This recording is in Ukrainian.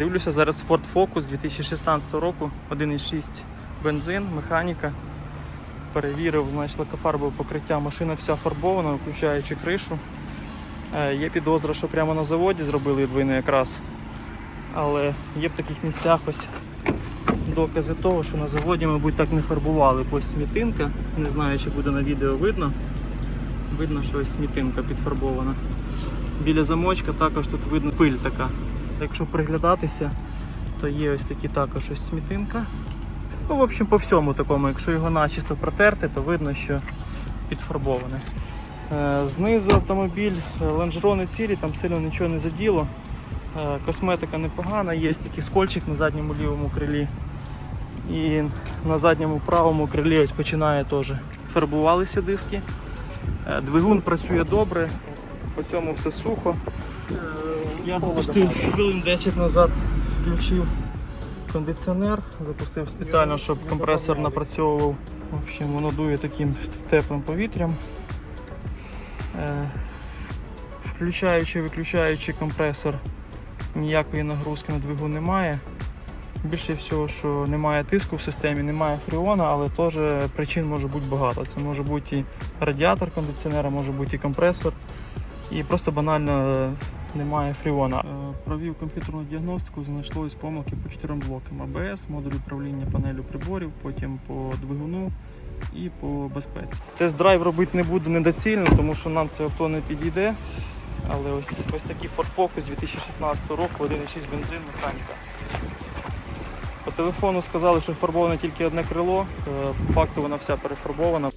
Дивлюся зараз Ford Focus 2016 року, 1.6 бензин, механіка. Перевірив, значить, лакофарбове покриття. Машина вся фарбована, включаючи кришу. Е, Є підозра, що прямо на заводі зробили двойний якраз. Але є в таких місцях ось докази того, що на заводі, мабуть, так не фарбували. Ось смітинка. Не знаю, чи буде на відео видно. Видно, що ось смітинка підфарбована. Біля замочка також тут видно пиль така. Якщо приглядатися, то є ось такі також ось смітинка. Ну, в общем, по всьому такому, якщо його начисто протерти, то видно, що підфарбоване. Е, Знизу автомобіль, лонжерони цілі, там сильно нічого не заділо. Е, Косметика непогана, є такий скольчик на задньому лівому крилі. І на задньому правому крилі ось починає теж фарбувалися диски. Е, Двигун працює добре, по цьому все сухо. Я запустив хвилин 10 назад, включив кондиціонер, запустив спеціально, щоб компресор напрацьовував. В общем, воно дує таким теплим повітрям. Е, Включаючи, виключаючи компресор, ніякої нагрузки на двигун немає. Більше всього, що немає тиску в системі, немає фріона, але теж причин може бути багато. Це може бути і радіатор кондиціонера, може бути і компресор, і просто банально немає фріона. Е, Провів комп'ютерну діагностику, знайшлось помилки по чотирьом блокам АБС, модуль управління панелю приборів, потім по двигуну і по безпеці. Тест-драйв робити не буду недоцільно, тому що нам це авто не підійде. Але ось, ось такий Ford Focus 2016 року, 1.6 бензин, механіка. По телефону сказали, що фарбоване тільки одне крило. Е, По факту вона вся перефарбована.